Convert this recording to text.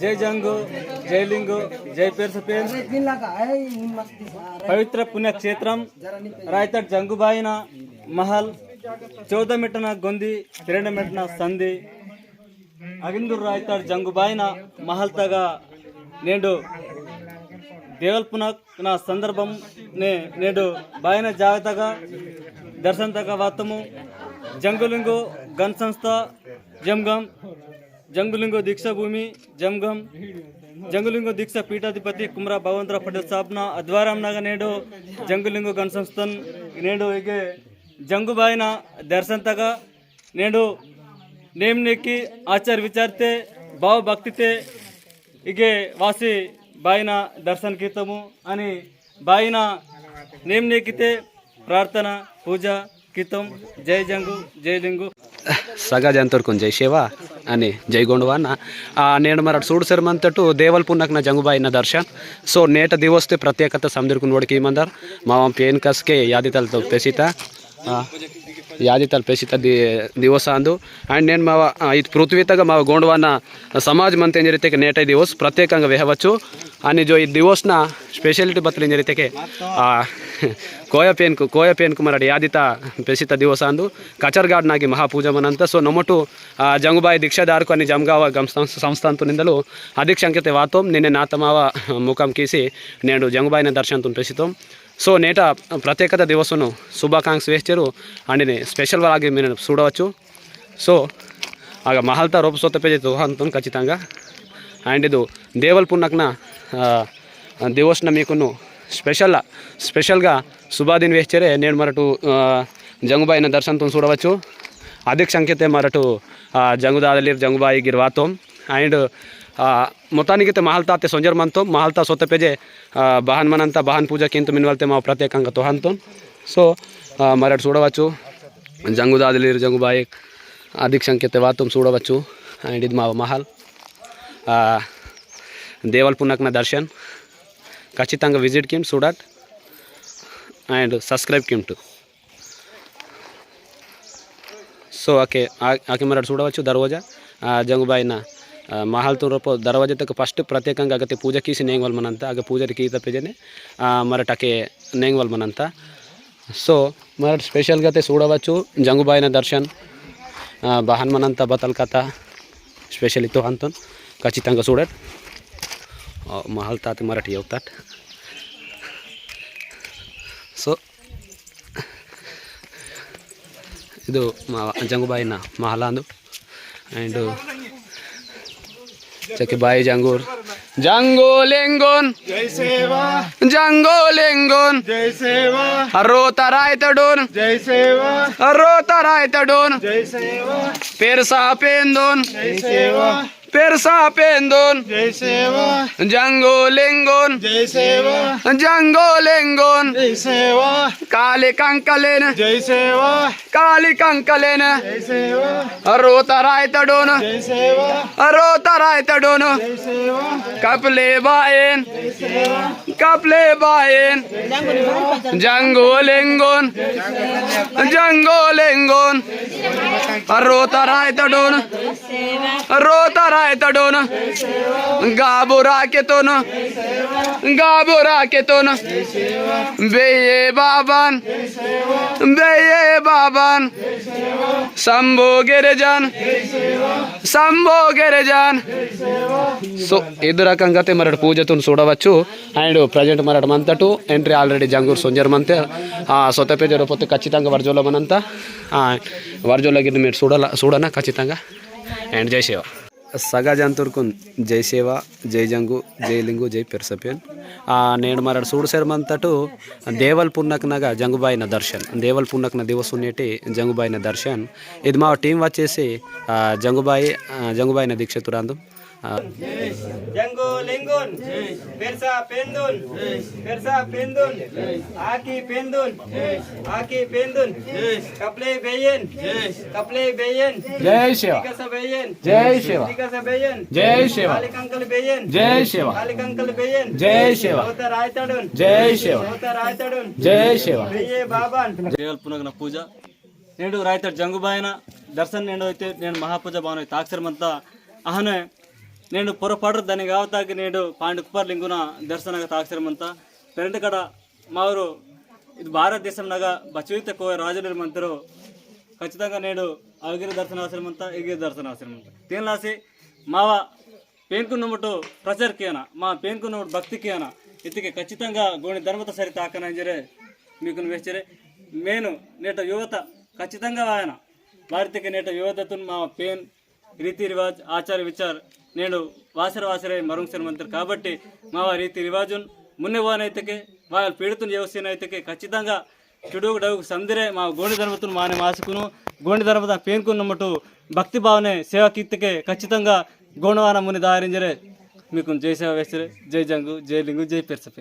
జై జంగు జై లింగు జై పేర్సపేన్ పవిత్ర పుణ్యక్షేత్రం రాయతడ్ జంగుబాయిన మహల్ చౌద మెట్టన గొంది తిరణ మెట్టన సంధి అగిందూరు రాయతాడు జంగుబాయిన మహల్ తగా నేడు దేవల్పున నా సందర్భం నే నేడు బాయిన జాగ్రత్తగా దర్శనం వాతము జంగులింగు గన్ సంస్థ జంగం జంగులింగో దీక్షాభూమి జంగం జంగులింగో దీక్ష పీఠాధిపతి కుమరా భగవంతరావు పటేల్ స్థాపన నగ నేడు జంగులింగో గణ సంస్థన్ నేడు ఇగే జంగుబాయిన దర్శంతగా నేడు నేమ్ నెక్కి ఆచార విచారితే భావభక్తితే ఇగే వాసి బాయిన దర్శన కీతము అని బాయిన నేమ్ నెక్కితే ప్రార్థన పూజ కితం. జై జంగు జై లింగు. సగా జంతుర్కు జై శివ అని జై గొండవాన. నేను మరి సూడు దేవల్ దేవల్పున్నకు నా జంగుబాయిన దర్శన్. సో నేట దివస్తే ప్రత్యేకత సందిర్కుని ఓడికి ఏమందారు? మా పేన్ కస్కే యాదితలతో తెసిత. ಯಾದಿತ್ತಲ್ಲಿ ಪೇಸಿತ ದಿ ದಿವಸ అండ్ నేను ನೇನು ಮಾವ ಇದು ಪೃಥ್ವಿತಾಗ ಮಾವ ಗೋಂಡವಾನ ಸಮಾಜ ಮಂತ್ ಎಂಜ నేట ನೇಟೈ ప్రత్యేకంగా వేయవచ్చు అని జో ఈ దివోస్న స్పెషాలిటీ బతులు ఏం జరిగితే కోయ పేన్కు కోయ పేన్కు మరి యాదిత పెసిత దివస అందు కచర్గాడ్ నాకి మహాపూజ మనంత సో నొమ్మటు జంగుబాయి దీక్షాదారుకు అని జంగావ సంస్థ అంతు నిందలు అధిక్షంకిత వాతం. నిన్నే నాతమావ ముఖం కీసి నేడు జంగుబాయిని దర్శనంతో పెసితం సో నేట ప్రత్యేకత దివసను శుభాకాంక్ష వేస్తారు. అండ్ స్పెషల్ అలాగే మీరు చూడవచ్చు. సో ఆగ మహల్తా పేజీ దుహాంతం ఖచ్చితంగా. అండ్ ఇది దేవల్ దేవల్పున్నక్న దివసన మీకును స్పెషల్ స్పెషల్గా శుభాదిని వేస్తారే నేను మరటు జంగుబాయిన దర్శనంతో చూడవచ్చు. అధిక సంఖ్యతే మరటు జంగుదాదలీర్ జంగుబాయి గిర్వాతం. అండ్ మొత్తానికి అయితే మొత్తానికైతే సొంజర్ సొంజర్మన్తో మహల్తా సొత్తపేజే బహన్ మనంతా బహన్ పూజకి కింద మిన్వల్తే మా ప్రత్యేకంగా తోహన్తో. సో మరి అటు చూడవచ్చు. జంగుదాదిలీర్ జంగుబాయి అధిక సంఖ్యత వాతం చూడవచ్చు. అండ్ ఇది మా మహల్. దేవల్ దేవల్పున్నక్న దర్శన్. ఖచ్చితంగా విజిట్ కిమ్ చూడట్. అండ్ సబ్స్క్రైబ్ కిమ్ టు. సో ఓకే ఆకే మరి అటు చూడవచ్చు దర్వాజా. జంగుబాయిన మహాలతో దర్వాజతకు ఫస్ట్ ప్రత్యేకంగా అగతే పూజ కీసి నేంగవల్ మనంత అగ పూజ కీత ప్రజనే మరటకే నేంగవల్ మనంత సో మరట స్పెషల్గా అయితే చూడవచ్చు జంగుబాయిన దర్శన్ బహన్ మనంత బతల్ కథ స్పెషల్ ఇతో అంతన్ ఖచ్చితంగా చూడట్ మహల్ తాత మరటి అవుతాట్ సో ಇದು ಮ ಜಂಗುಬಾಯಿನ ಮಹಲ ಅಂದು ಆ್ಯಂಡ್ चके बाई जांगोर. जांगो लेंगोन. जय सेवा. जांगो लेंगोन. जय सेवा. रोता रायत डोन जय सेवा. रोता रायत डोन जय सेवा. पेरसा पेन जय सेवा. पेरसा पेंदोन जय सेवा। जंगो लिंगोन। जय सेवा। जंगो लिंगोन। जय सेवा। काले कंकलेन जय सेवा। काली कंकलेन जय सेवा। रोता राय तडोन। जय सेवा। रोता राय तडोन। जय सेवा। कपले बायन जय सेवा। कपले बायन जंगो लिंगोन। जंगो लिंगोन। रोता राय तडोन। रोता ఇతడున గాబురాకెతోను గాబురాకెతోను బేయే బాబాన్ బేయే బాబాన్. శంభో గిరిజాన్ శంభో గిరిజాన్. సో ఇది రకంగా మరటి పూజతో చూడవచ్చు. అండ్ ప్రజెంట్ మరటి మంతటు ఎంట్రీ ఆల్రెడీ జంగూరు సొంజరమంతే సొతపే జరపోతే ఖచ్చితంగా వర్జోలమనంతా వర్జోలగిరి మీరు చూడాల చూడనా ఖచ్చితంగా? అండ్ జయశివ సేవ సగా జై సేవ జై జంగు జై లింగు జై పెర్సపియన్. నేను మరడు సూడు శర్మంతటు దేవల్ పున్నక్నగా జంగుబాయిన దర్శన్. దేవల్ పున్నక్న దివస్ ఉన్నేటి జంగుబాయిన దర్శన్. ఇది మా టీం వచ్చేసి జంగుబాయి జంగుబాయిన దీక్షతురాందు. జంగు లింగున్ పెర్సా పెందున్ పెర్సా పెందున్ ఆకి పెందున్ ఆకి పెందున్ కప్లే బెయ్యన్ కప్లే బెయ్యన్ జై శివ టికస బెయ్యన్ జై శివ టికస బెయ్యన్ జై శివ కాలికంకల్ బెయ్యన్ జై శివ కాలికంకల్ బెయ్యన్ జై శివ అవత రాయతడున్ జై శివ అవత రాయతడున్ జై శివ బెయ్యే బాబాన్ దేవల్ పునగన పూజ నేడు రాయతడు జంగుబాయిన దర్శన్ నేడు అయితే నేను మహాపూజ భావన తాక్షరమంతా అహనే నేను పొరపాటు దాని కావతాకి నేడు పాండు కుప్పర్ లింగున దర్శనగా తాక్షరమంతా పెరంటి కడ మా ఊరు ఇది భారతదేశం నగా బచువిత కో రాజుల మంత్రు ఖచ్చితంగా నేడు అవగిరి దర్శనాశ్రమం అంతా ఎగిరి దర్శనాశ్రమం అంతా తేనలాసి మావ పేన్కున్నమటు ప్రచారకేన మా పేన్కున్నమటు భక్తికేన ఇతికి ఖచ్చితంగా గోని ధర్మత సరి తాకనంజరే మీకు వేసిరే. నేను నేట యువత ఖచ్చితంగా ఆయన వారితికి నేట యువతతో మా పేన్ రీతి రివాజ్ ఆచార విచార్ నేను వాసర వాసరే మరుంసర మంత్రి. కాబట్టి మా రీతి రివాజున్ మున్నె వానైతేకే వాళ్ళ పీడితుని అయితే ఖచ్చితంగా చెడుగు డగు సందిరే మా గోండి ధర్మతును మానే మాసుకును. గోండి ధర్మత పేన్కున్నమటు భక్తి భావనే సేవా కీర్తికే ఖచ్చితంగా గోండవాన ముని దారించరే మీకు జై సేవ వేసరే. జై జంగు జై లింగు జై పెర్సపే.